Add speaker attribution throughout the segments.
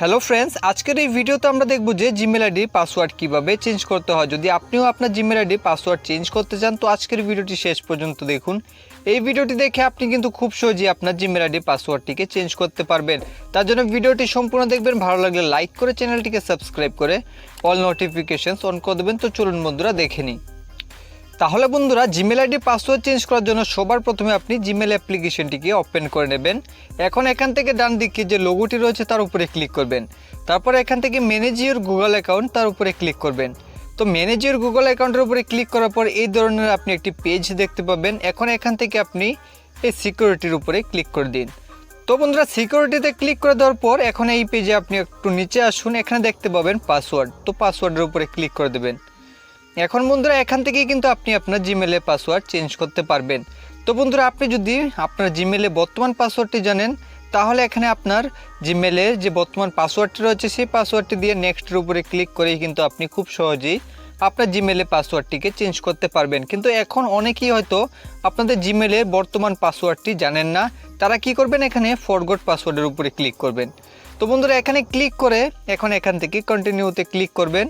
Speaker 1: Hello friends আজকের এই ভিডিওতে আমরা দেখব যে জিমেল আইডি পাসওয়ার্ড কীভাবে চেঞ্জ করতে হয়। যদি আপনিও আপনার জিমেল আইডি পাসওয়ার্ড চেঞ্জ করতে চান, তো আজকের ভিডিওটি শেষ পর্যন্ত দেখুন। এই ভিডিওটি দেখে আপনি কিন্তু খুব সহজেই আপনার জিমেল আইডি পাসওয়ার্ডটিকে চেঞ্জ করতে পারবেন। তার জন্য ভিডিওটি সম্পূর্ণ দেখবেন। ভালো লাগলে লাইক করে চ্যানেলটিকে সাবস্ক্রাইব করে অল নোটিফিকেশনস অন করে দেবেন। তো চলুন বন্ধুরা দেখে নিই। তাহলে বন্ধুরা জিমেল আইডি পাসওয়ার্ড চেঞ্জ করার জন্য সবার প্রথমে আপনি জিমেল অ্যাপ্লিকেশনটিকে ওপেন করে নেবেন। এখন এখান থেকে ডান দিকে যে লোগোটি রয়েছে তার উপরে ক্লিক করবেন। তারপর এখান থেকে ম্যানেজ ইউর গুগল অ্যাকাউন্ট তার উপরে ক্লিক করবেন। তো ম্যানেজ ইউর গুগল অ্যাকাউন্টের উপরে ক্লিক করার পর এই ধরনের আপনি একটি পেজ দেখতে পাবেন। এখন এখান থেকে আপনি এই সিকিউরিটির উপরে ক্লিক করে দিন। তো বন্ধুরা সিকিউরিটিতে ক্লিক করে দেওয়ার পর এখন এই পেজে আপনি একটু নিচে আসুন। এখানে দেখতে পাবেন পাসওয়ার্ড তো পাসওয়ার্ডের উপরে ক্লিক করে দেবেন। এখন বন্ধুরা, এখান থেকেই কিন্তু আপনি আপনার জিমেলের পাসওয়ার্ড চেঞ্জ করতে পারবেন। তো বন্ধুরা, আপনি যদি আপনার জিমেলে বর্তমান পাসওয়ার্ডটি জানেন, তাহলে এখানে আপনার জিমেলের যে বর্তমান পাসওয়ার্ডটি রয়েছে, সেই পাসওয়ার্ডটি দিয়ে নেক্সটের উপরে ক্লিক করেই কিন্তু আপনি খুব সহজেই আপনার জিমেলে পাসওয়ার্ডটিকে চেঞ্জ করতে পারবেন। কিন্তু এখন অনেকেই হয়তো আপনাদের জিমেলে বর্তমান পাসওয়ার্ডটি জানেন না। তারা কি করবেন? এখানে ফরগট পাসওয়ার্ডের উপরে ক্লিক করবেন। তো বন্ধুরা, এখানে ক্লিক করে এখন এখান থেকে কন্টিনিউতে ক্লিক করবেন।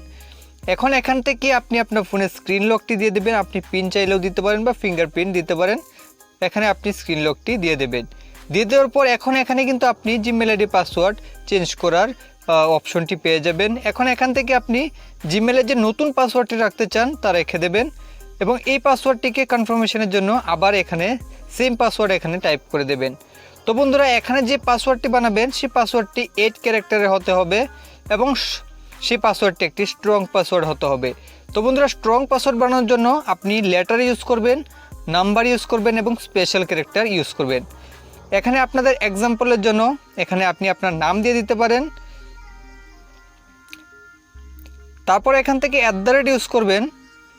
Speaker 1: এখন এখান থেকে আপনি আপনার ফোনের স্ক্রিন লকটি দিয়ে দেবেন। আপনি পিন চাইলেও দিতে পারেন বা ফিঙ্গারপ্রিন্ট দিতে পারেন। এখানে আপনি স্ক্রিন লকটি দিয়ে দেবেন। দিয়ে দেওয়ার পর এখন এখানে কিন্তু আপনি জিমেল আইডি পাসওয়ার্ড চেঞ্জ করার অপশনটি পেয়ে যাবেন। এখন এখান থেকে আপনি জিমেলের যে নতুন পাসওয়ার্ডটি রাখতে চান, তা রেখে দেবেন এবং এই পাসওয়ার্ডটিকে কনফার্মেশনের জন্য আবার এখানে সেম পাসওয়ার্ড এখানে টাইপ করে দেবেন। তো বন্ধুরা, এখানে যে পাসওয়ার্ডটি বানাবেন, সেই পাসওয়ার্ডটি এইট ক্যারেক্টারের হতে হবে এবং সেই পাসওয়ার্ডটি একটি স্ট্রং পাসওয়ার্ড হতে হবে। তো বন্ধুরা স্ট্রং পাসওয়ার্ড বানানোর জন্য আপনি লেটার ইউজ করবেন নাম্বার ইউজ করবেন এবং স্পেশাল ক্যারেক্টার ইউজ করবেন। এখানে আপনাদের এক্সাম্পলের জন্য এখানে আপনি আপনার নাম দিয়ে দিতে পারেন। তারপর এখান থেকে অ্যাট দ্য রেট ইউজ করবেন।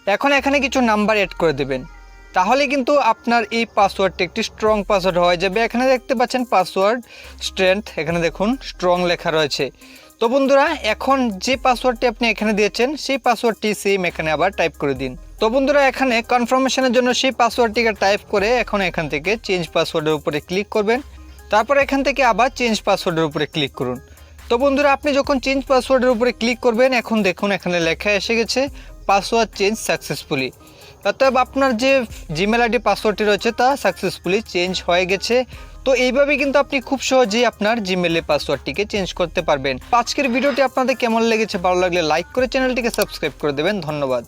Speaker 1: এখন এখানে কিছু নাম্বার অ্যাড করে দেবেন। তাহলে কিন্তু আপনার এই পাসওয়ার্ডটি একটি স্ট্রং পাসওয়ার্ড হয়ে। যাবে এখানে দেখতে পাচ্ছেন পাসওয়ার্ড স্ট্রেংথ এখানে দেখুন স্ট্রং লেখা রয়েছে। তো বন্ধুরা, এখন যে পাসওয়ার্ডটি আপনি এখানে দিয়েছেন, সেই পাসওয়ার্ডটি সেম এখানে আবার টাইপ করে দিন। তো বন্ধুরা, এখানে কনফার্মেশনের জন্য সেই পাসওয়ার্ডটিকে টাইপ করে এখন এখান থেকে চেঞ্জ পাসওয়ার্ডের উপরে ক্লিক করবেন। তারপর এখান থেকে আবার চেঞ্জ পাসওয়ার্ডের উপরে ক্লিক করুন। তো বন্ধুরা, আপনি যখন চেঞ্জ পাসওয়ার্ডের উপরে ক্লিক করবেন, এখন দেখুন এখানে লেখা এসে গেছে পাসওয়ার্ড চেঞ্জ সাকসেসফুলি অর্থাৎ আপনার যে জিমেল আইডি পাসওয়ার্ডটি রয়েছে তা সাকসেসফুলি চেঞ্জ হয়ে গেছে। তো এইভাবে কিন্তু আপনি খুব সহজেই আপনার জিমেলের পাসওয়ার্ডটিকে চেঞ্জ করতে পারবেন। আজকের ভিডিওটি আপনাদের কেমন লেগেছে ভালো লাগলে লাইক করে চ্যানেলটিকে সাবস্ক্রাইব করে দেবেন। ধন্যবাদ।